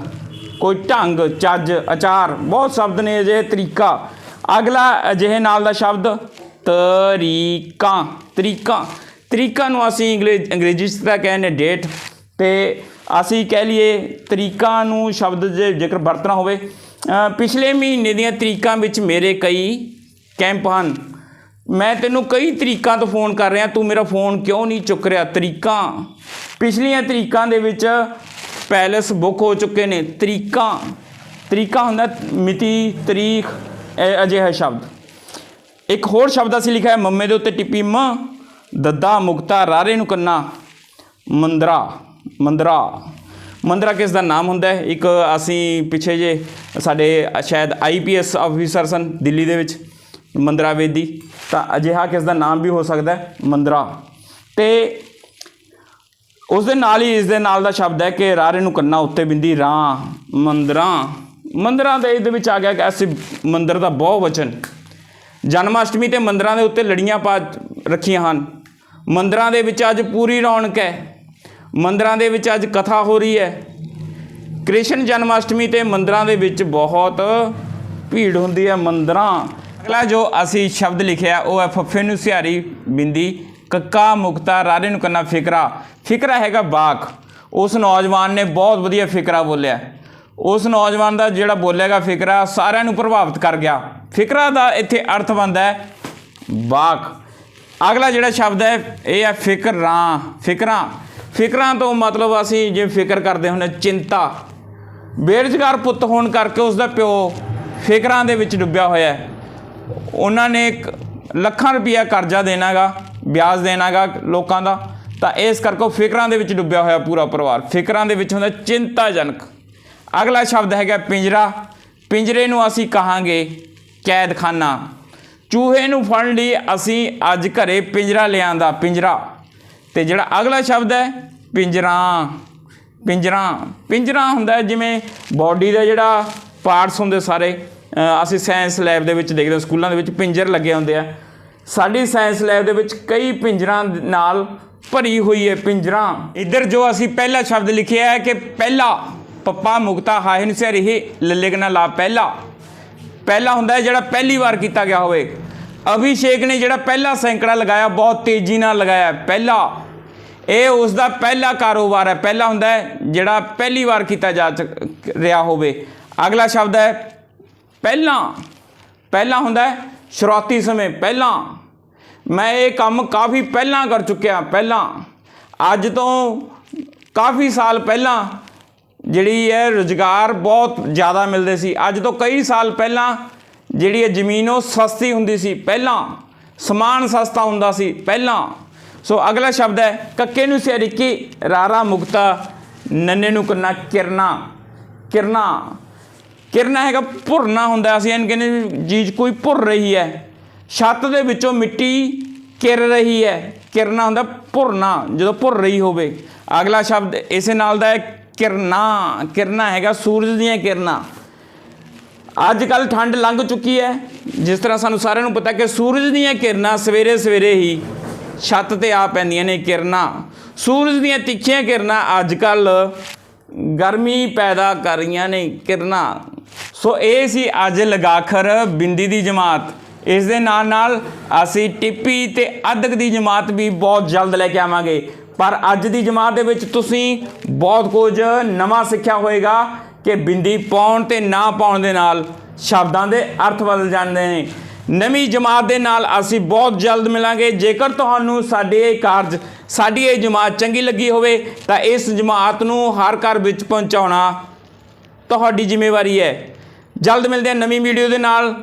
[SPEAKER 1] ਕੋਈ ਢੰਗ, ਚੱਜ ਅਚਾਰ ਬਹੁਤ ਸ਼ਬਦ ਨੇ ਅਜਿਹੇ ਤਰੀਕਾ। ਅਗਲਾ ਅਜਿਹੇ ਨਾਲ ਦਾ ਸ਼ਬਦ, ਤਰੀਕਾ ਤਰੀਕਾ। ਤਰੀਕਾ ਨੂੰ ਅਸੀਂ ਅੰਗਰੇਜ਼ ਅੰਗਰੇਜ਼ੀ 'ਚ ਤਾਂ ਕਹਿੰਦੇ ਡੇਟ ਤੇ ਅਸੀਂ ਕਹਿ ਲਈਏ ਤਰੀਕਾ ਨੂੰ ਸ਼ਬਦ ਜੇ ਜੇਕਰ ਵਰਤਣਾ ਹੋਵੇ ਪਿਛਲੇ ਮਹੀਨੇ ਦੀਆਂ ਤਰੀਕਾਂ ਵਿੱਚ ਮੇਰੇ ਕਈ ਕੈਂਪ ਹਨ। ਮੈਂ ਤੈਨੂੰ ਕਈ ਤਰੀਕਾਂ ਤੋਂ ਫੋਨ ਕਰ ਰਿਹਾ, ਤੂੰ ਮੇਰਾ ਫੋਨ ਕਿਉਂ ਨਹੀਂ ਚੁੱਕ ਰਿਹਾ? ਤਰੀਕਾਂ। ਪਿਛਲੀਆਂ ਤਰੀਕਾਂ ਦੇ ਵਿੱਚ ਪੈਲਸ ਬੁੱਕ ਹੋ ਚੁੱਕੇ ਨੇ। ਤਰੀਕਾਂ, ਤਰੀਕਾ ਹੁੰਦਾ ਮਿਤੀ, ਤਰੀਖ, ਇਹ ਅਜਿਹਾ ਸ਼ਬਦ। ਇੱਕ ਹੋਰ ਸ਼ਬਦ ਅਸੀਂ ਲਿਖਿਆ ਹੈ, ਮੰਮੇ ਦੇ ਉੱਤੇ ਟਿੱਪੀ ਮ, ਦੱਦਾ, ਮੁਕਤਾ, ਰਾਰੇ ਨੂੰ ਕੰਨਾ, ਮੰਦਰਾ ਮੰਦਰਾ। ਮੰਦਰਾ ਕਿਸ ਦਾ ਨਾਮ ਹੁੰਦਾ ਹੈ? ਇੱਕ ਅਸੀਂ ਪਿੱਛੇ ਜੇ ਸਾਡੇ ਸ਼ਾਇਦ ਆਈਪੀਐਸ ਆਫੀਸਰ ਸਨ ਦਿੱਲੀ ਦੇ ਵਿੱਚ, ਮੰਦਰਾ ਵੇਦੀ। ਤਾਂ ਅਜਿਹਾ ਕਿਸ ਦਾ ਨਾਮ ਵੀ ਹੋ ਸਕਦਾ ਹੈ? ਮੰਦਰਾ। ਤੇ ਉਸ ਦੇ ਨਾਲ ਹੀ ਇਸ ਦੇ ਨਾਲ ਦਾ ਸ਼ਬਦ ਹੈ ਕਿ ਰਾਰੇ ਨੂੰ ਕੰਨਾ ਉੱਤੇ ਬਿੰਦੀ ਰਾਂ, ਮੰਦਰਾਂ। ਮੰਦਰਾਂ ਦੇ ਇਹਦੇ ਵਿੱਚ ਆ ਗਿਆ ਕਿ ਅਸੀਂ ਮੰਦਰ ਦਾ ਬਹੁ ਵਚਨ। ਜਨਮ ਅਸ਼ਟਮੀ ਤੇ ਮੰਦਰਾਂ ਦੇ ਉੱਤੇ ਲੜੀਆਂ ਪਾ ਰੱਖੀਆਂ ਹਨ। ਮੰਦਰਾਂ ਦੇ ਵਿੱਚ ਅੱਜ ਪੂਰੀ ਰੌਣਕ ਹੈ। ਮੰਦਰਾਂ ਦੇ ਵਿੱਚ ਅੱਜ ਕਥਾ ਹੋ ਰਹੀ ਹੈ। ਕ੍ਰਿਸ਼ਨ ਜਨਮ ਅਸ਼ਟਮੀ ਤੇ ਮੰਦਰਾਂ ਦੇ ਵਿੱਚ ਬਹੁਤ ਭੀੜ ਹੁੰਦੀ ਹੈ ਮੰਦਰਾਂ। ਅਗਲਾ ਜੋ ਅਸੀਂ ਸ਼ਬਦ ਲਿਖਿਆ, ਉਹ ਹੈ ਫੱਫੇ ਨੂੰ ਸਿਹਾਰੀ ਬਿੰਦੀ। ਕੱਕਾ ਮੁਕਤਾ ਰਾਰੇ ਨੂੰ ਕੰਨਾ ਫਿਕਰਾ। ਫਿਕਰਾ ਹੈਗਾ ਬਾਕ। ਉਸ ਨੌਜਵਾਨ ਨੇ ਬਹੁਤ ਵਧੀਆ ਫਿਕਰਾ ਬੋਲਿਆ। ਉਸ ਨੌਜਵਾਨ ਦਾ ਜਿਹੜਾ ਬੋਲੇਗਾ ਫਿਕਰਾ, ਸਾਰਿਆਂ ਨੂੰ ਪ੍ਰਭਾਵਿਤ ਕਰ ਗਿਆ। ਫਿਕਰਾ ਦਾ ਇੱਥੇ ਅਰਥ ਬਣਦਾ ਹੈ ਬਾਕ। ਅਗਲਾ ਜਿਹੜਾ ਸ਼ਬਦ ਹੈ, ਇਹ ਹੈ ਫਿਕਰਾਂ। ਫਿਕਰਾਂ। ਫਿਕਰਾਂ ਤੋਂ ਮਤਲਬ ਅਸੀਂ ਜੇ ਫਿਕਰ ਕਰਦੇ ਹੁੰਦੇ ਚਿੰਤਾ। ਬੇਰੁਜ਼ਗਾਰ ਪੁੱਤ ਹੋਣ ਕਰਕੇ ਉਸ ਦਾ ਪਿਓ ਫਿਕਰਾਂ ਦੇ ਵਿੱਚ ਡੁੱਬਿਆ ਹੋਇਆ ਹੈ। ਉਹਨਾਂ ਨੇ ਲੱਖਾਂ ਰੁਪਈਆ ਕਰਜ਼ਾ ਦੇਣਾਗਾ। ਵਿਆਜ ਦੇਣਾਗਾ ਲੋਕਾਂ ਦਾ, ਤਾਂ ਇਸ ਕਰਕੇ ਉਹ ਫਿਕਰਾਂ ਦੇ ਵਿੱਚ ਡੁੱਬਿਆ ਹੋਇਆ ਪੂਰਾ ਪਰਿਵਾਰ। ਫਿਕਰਾਂ ਦੇ ਵਿੱਚ ਹੁੰਦਾ ਚਿੰਤਾਜਨਕ। ਅਗਲਾ ਸ਼ਬਦ ਹੈਗਾ ਪਿੰਜਰਾ। ਪਿੰਜਰੇ ਨੂੰ ਅਸੀਂ ਕਹਾਂਗੇ ਕੈਦਖਾਨਾ। ਚੂਹੇ ਨੂੰ ਫੜਨ ਲਈ ਅਸੀਂ ਅੱਜ ਘਰੇ ਪਿੰਜਰਾ ਲਿਆਂਦਾ, ਪਿੰਜਰਾ। ਤੇ ਜਿਹੜਾ ਅਗਲਾ ਸ਼ਬਦ ਹੈ, ਪਿੰਜਰਾ। ਪਿੰਜਰਾ। ਪਿੰਜਰਾ ਹੁੰਦਾ ਜਿਵੇਂ ਬਾਡੀ ਦਾ ਜਿਹੜਾ ਪਾਰਟਸ ਹੁੰਦੇ ਸਾਰੇ ਅਸੀਂ ਸਾਇੰਸ ਲੈਬ ਦੇ ਵਿੱਚ ਦੇਖਦੇ ਸਕੂਲਾਂ ਦੇ ਵਿੱਚ ਪਿੰਜਰ ਲੱਗੇ ਹੁੰਦੇ ਆ। ਸਾਡੀ ਸਾਇੰਸ ਲੈਬ ਦੇ ਵਿੱਚ ਕਈ ਪਿੰਜਰਾਂ ਨਾਲ ਭਰੀ ਹੋਈ ਹੈ ਪਿੰਜਰਾਂ। ਇੱਧਰ ਜੋ ਅਸੀਂ ਪਹਿਲਾ ਸ਼ਬਦ ਲਿਖਿਆ ਹੈ ਕਿ ਪਹਿਲਾ ਪੱਪਾ ਮੁਕਤਾ ਹਾਏ ਨੂੰ ਸਿਰ ਇਹ ਲਾ ਪਹਿਲਾ। ਪਹਿਲਾ ਹੁੰਦਾ ਹੈ ਜਿਹੜਾ ਪਹਿਲੀ ਵਾਰ ਕੀਤਾ ਗਿਆ ਹੋਵੇ। ਅਭਿਸ਼ੇਕ ਨੇ ਜਿਹੜਾ ਪਹਿਲਾ ਸੈਂਕੜਾ ਲਗਾਇਆ, ਬਹੁਤ ਤੇਜ਼ੀ ਨਾਲ ਲਗਾਇਆ ਪਹਿਲਾ। ਇਹ ਉਸ ਦਾ ਪਹਿਲਾ ਕਾਰੋਬਾਰ ਹੈ, ਪਹਿਲਾ ਹੁੰਦਾ ਹੈ ਜਿਹੜਾ ਪਹਿਲੀ ਵਾਰ ਕੀਤਾ ਜਾ ਚੁੱਕ- ਰਿਹਾ ਹੋਵੇ। ਅਗਲਾ ਸ਼ਬਦ ਹੈ ਪਹਿਲਾਂ। ਪਹਿਲਾਂ ਹੁੰਦਾ ਹੈ ਸ਼ੁਰੂਆਤੀ ਸਮੇਂ, ਪਹਿਲਾਂ। ਮੈਂ ਇਹ ਕੰਮ ਕਾਫੀ ਪਹਿਲਾਂ ਕਰ ਚੁੱਕਿਆ, ਪਹਿਲਾਂ। ਅੱਜ ਤੋਂ ਕਾਫੀ ਸਾਲ ਪਹਿਲਾਂ ਜਿਹੜੀ ਹੈ ਰੁਜ਼ਗਾਰ ਬਹੁਤ ਜ਼ਿਆਦਾ ਮਿਲਦੇ ਸੀ। ਅੱਜ ਤੋਂ ਕਈ ਸਾਲ ਪਹਿਲਾਂ ਜਿਹੜੀ ਇਹ ਜ਼ਮੀਨ ਉਹ ਸਸਤੀ ਹੁੰਦੀ ਸੀ, ਪਹਿਲਾਂ। ਸਮਾਨ ਸਸਤਾ ਹੁੰਦਾ ਸੀ, ਪਹਿਲਾਂ। ਸੋ ਅਗਲਾ ਸ਼ਬਦ ਹੈ, ਕੱਕੇ ਨੂੰ ਸਿਆਰਿਕੀ, ਰਾਰਾ ਮੁਕਤਾ, ਨੰਨੇ ਨੂੰ ਕੰਨਾ ਕਿਰਨਾ। ਕਿਰਨਾ। ਕਿਰਨਾ ਹੈਗਾ ਭੁਰਨਾ ਹੁੰਦਾ, ਅਸੀਂ ਇਹਨ ਕਹਿੰਦੇ ਚੀਜ਼ ਕੋਈ ਭੁਰ ਰਹੀ ਹੈ। ਛੱਤ ਦੇ ਵਿੱਚੋਂ ਮਿੱਟੀ ਕਿਰ ਰਹੀ ਹੈ। ਕਿਰਨਾ ਹੁੰਦਾ ਭੁਰਨਾ, ਜਦੋਂ ਭੁਰ ਰਹੀ ਹੋਵੇ। ਅਗਲਾ ਸ਼ਬਦ ਇਸੇ ਨਾਲ ਦਾ ਹੈ ਕਿਰਨਾ ਕਿਰਨਾ ਹੈਗਾ ਸੂਰਜ ਦੀਆਂ ਕਿਰਨਾਂ ਅੱਜ ਕੱਲ ਠੰਡ ਲੰਘ ਚੁੱਕੀ ਹੈ। ਜਿਸ ਤਰ੍ਹਾਂ ਸਾਨੂੰ ਸਾਰਿਆਂ ਨੂੰ ਪਤਾ ਕਿ ਸੂਰਜ ਦੀਆਂ ਕਿਰਨਾਂ ਸਵੇਰੇ ਸਵੇਰੇ ਹੀ ਛੱਤ ਤੇ ਆ ਪੈਂਦੀਆਂ ਨੇ ਕਿਰਨਾਂ ਸੂਰਜ ਦੀਆਂ ਤਿੱਖੀਆਂ ਕਿਰਨਾਂ ਅੱਜ ਕੱਲ ਗਰਮੀ ਪੈਦਾ ਕਰ ਰਹੀਆਂ ਨੇ ਕਿਰਨਾਂ ਸੋ ਇਹ ਸੀ ਅੱਜ ਲਗਾਖਰ ਬਿੰਦੀ ਦੀ ਜਮਾਤ। ਇਸ ਦੇ ਨਾਲ ਨਾਲ ਅਸੀਂ ਟਿੱਪੀ ਤੇ ਅਦਕ ਦੀ ਜਮਾਤ ਵੀ ਬਹੁਤ ਜਲਦ ਲੈ ਕੇ ਆਵਾਂਗੇ। ਪਰ ਅੱਜ ਦੀ ਜਮਾਤ ਦੇ ਵਿੱਚ ਤੁਸੀਂ ਬਹੁਤ ਕੁਝ ਨਵਾਂ ਸਿੱਖਿਆ ਹੋਵੇਗਾ ਕਿ ਬਿੰਦੀ ਪਾਉਣ ਤੇ ਨਾ ਪਾਉਣ ਦੇ ਨਾਲ ਸ਼ਬਦਾਂ ਦੇ ਅਰਥ ਬਦਲ ਜਾਂਦੇ ਨੇ। ਨਵੀਂ ਜਮਾਤ ਦੇ ਨਾਲ ਅਸੀਂ ਬਹੁਤ ਜਲਦ ਮਿਲਾਂਗੇ। ਜੇਕਰ ਤੁਹਾਨੂੰ ਸਾਡੇ ਇਹ ਕਾਰਜ, ਸਾਡੀ ਇਹ ਜਮਾਤ ਚੰਗੀ ਲੱਗੀ ਹੋਵੇ, ਤਾਂ ਇਸ ਜਮਾਤ ਨੂੰ ਹਰ ਘਰ ਵਿੱਚ ਪਹੁੰਚਾਉਣਾ ਤੁਹਾਡੀ ਜ਼ਿੰਮੇਵਾਰੀ ਹੈ। ਜਲਦ ਮਿਲਦੇ ਹਾਂ ਨਵੀਂ ਵੀਡੀਓ ਦੇ ਨਾਲ।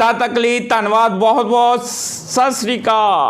[SPEAKER 1] ਤਦ ਤੱਕ ਲਈ ਧੰਨਵਾਦ ਬਹੁਤ ਬਹੁਤ ਸਤਿ ਸ੍ਰੀ ਅਕਾਲ।